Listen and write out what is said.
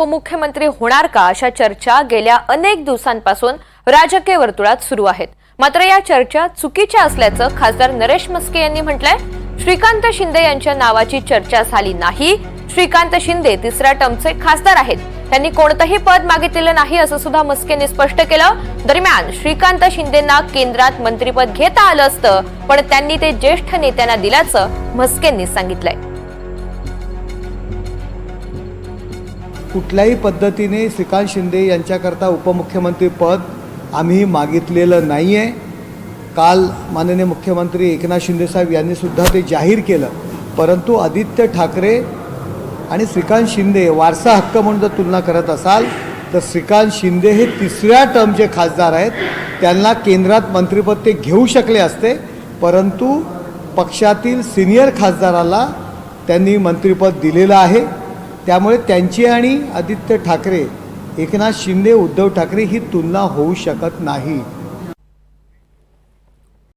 उपमुख्यमंत्री होणार का अशा चर्चा गेल्या अनेक दिवसांपासून राजकीय वर्तुळात सुरू आहेत. मात्र या चर्चा चुकीच्या असल्याचं खासदार नरेश मस्के यांनी म्हटलंय. श्रीकांत शिंदे यांच्या नावाची चर्चा झाली नाही. श्रीकांत शिंदे तिसऱ्या टर्मचे खासदार आहेत. त्यांनी कोणतंही पद मागितलेलं नाही असं सुद्धा मस्केंनी स्पष्ट केलं. दरम्यान श्रीकांत शिंदेना केंद्रात मंत्रीपद घेता आलं असतं पण त्यांनी ते ज्येष्ठ नेत्यांना दिल्याचं मस्केंनी सांगितलंय. कुठल्याही पद्धतीने श्रीकांत शिंदे यांच्याकरता उपमुख्यमंत्री पद आम्ही मागितलेलं नाही आहे काल माननीय मुख्यमंत्री एकनाथ शिंदेसाहेब यांनीसुद्धा ते जाहीर केलं. परंतु आदित्य ठाकरे आणि श्रीकांत शिंदे वारसा हक्क म्हणून जर तुलना करत असाल तर श्रीकांत शिंदे हे तिसऱ्या टर्मचे खासदार आहेत त्यांना केंद्रात मंत्रिपद ते घेऊ शकले असते. परंतु पक्षातील सिनियर खासदाराला त्यांनी मंत्रिपद दिलेलं आहे. त्यामुळे त्यांची आणि आदित्य ठाकरे एकनाथ शिंदे उद्धव ठाकरे ही तुलना होऊ शकत नाही.